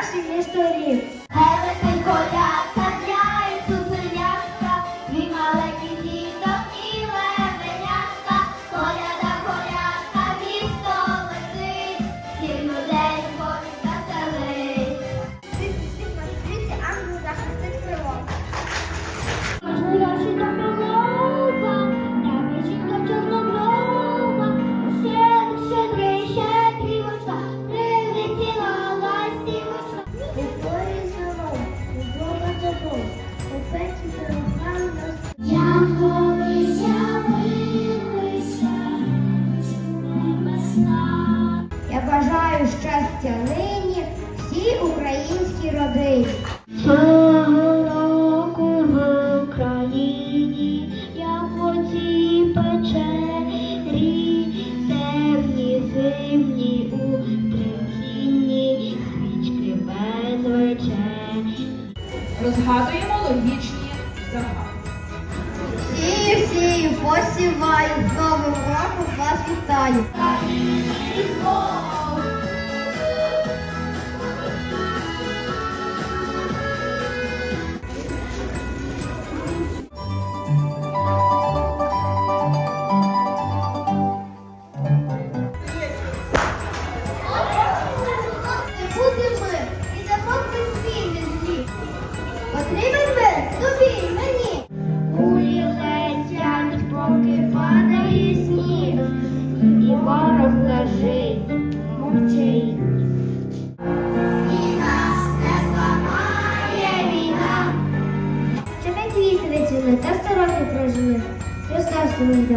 наших історій. Гелепенько я Згадуємо логічні загадки. І всі посіваю, з новим вас вітаю. щасливі.